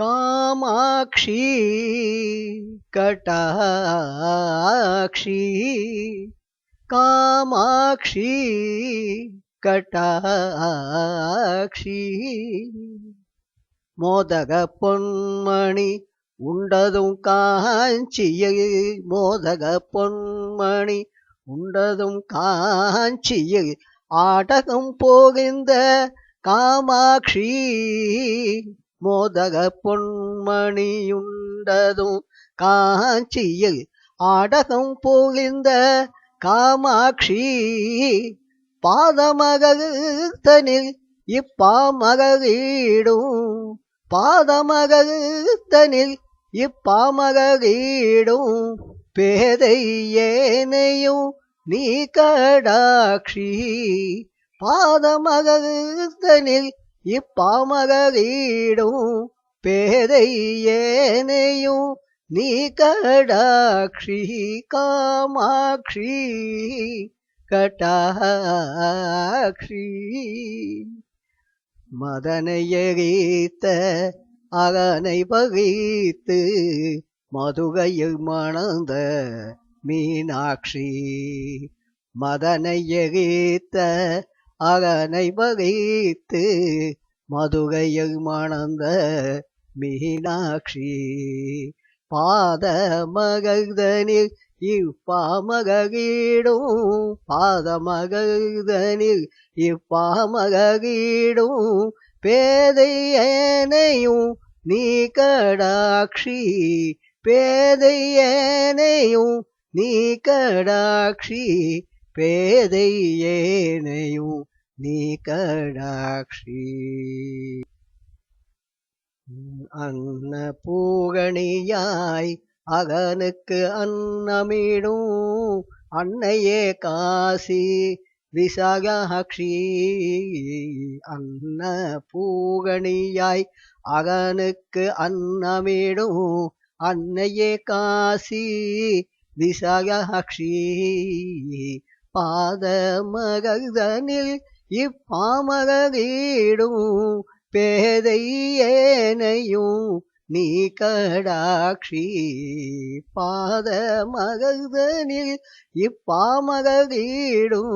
காமாட்சி கட்டாட்சி காமாட்சி கட்டாட்சி. மோதக பொன்மணி உண்டதும் காஞ்சியை மோதக பொன்மணி உண்டதும் காஞ்சியை ஆடகம் போகின்ற காமாட்சி மோதக பொன்மணியுண்டதும் காஞ்சியில் ஆடகம் போகின்ற காமாட்சி பாதமகத்தனில் இப்பாமகீடும் பாதமகத்தனில் இப்பாமகீடும் பேதை ஏனையும் நீ கடாட்சி பாதமகத்தனில் இப்பாமகீடும் பேதை ஏனையும் நீ கடாட்சி காமாட்சி கட்டாட்சி. மதனை அகனை பகித்து மதுகையில் மணந்த மீனாட்சி. மதனை அகனை வகித்து மதுகையை மணந்த மீனாட்சி. பாத மகதனில் இப்பாமகீடும் பாத மகதனில் இப்பாமகீடும் பேதையனையும் நீ கடாட்சி. பேதையனையும் நீ கடாட்சி. பேதை ஏனையும் நீ கடாட்சி. அன்ன பூகணியாய் அகனுக்கு அன்னமிடும் அன்னையே காசி விசாகாட்சி. அன்ன பூகணியாய் அகனுக்கு அன்னமிடும் அன்னையே காசி விசாகாட்சி. பாத மகதனில் இப்பாமகீடும் பேதை ஏனையும் நீ கடாட்சி பாத மகதனில் இப்பாமகீடும்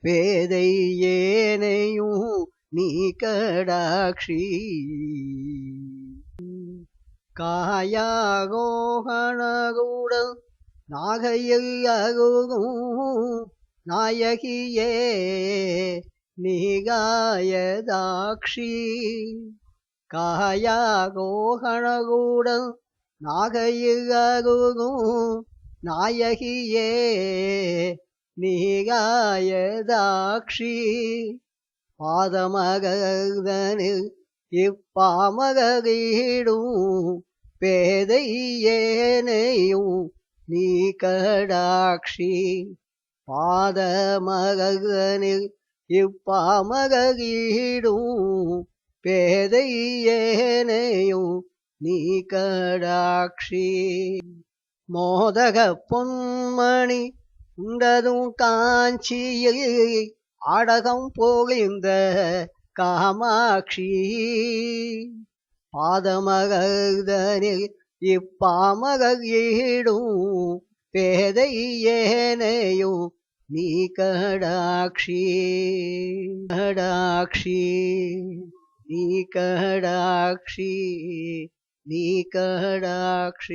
பேதை ஏனையும் நீ கடாட்சி. காயாகோகணகுடன் நாகையில் அகுகும் நாயகியே நீகாயதாட்சி காயாகோகணகுடன் நாகையில் அகுகும் நாயகியே நீகாயதாட்சி பாதமகதனில் இப்பாமகீடும் பேதையேனையும் நீ கடாட்சி பாதமகதனில் இப்பாமகீடும் பேதையேனையும் நீ கடாட்சி. மோதக பொன்மணி உண்டதும் காஞ்சியில் அடகம் போகிந்த காமாட்சி. பாதமகனில் இப்பாமகீடும் பேதை ஏனையும் நீ கடாட்சி. கடாட்சி. நீ கடாட்சி. நீ கடாட்சி.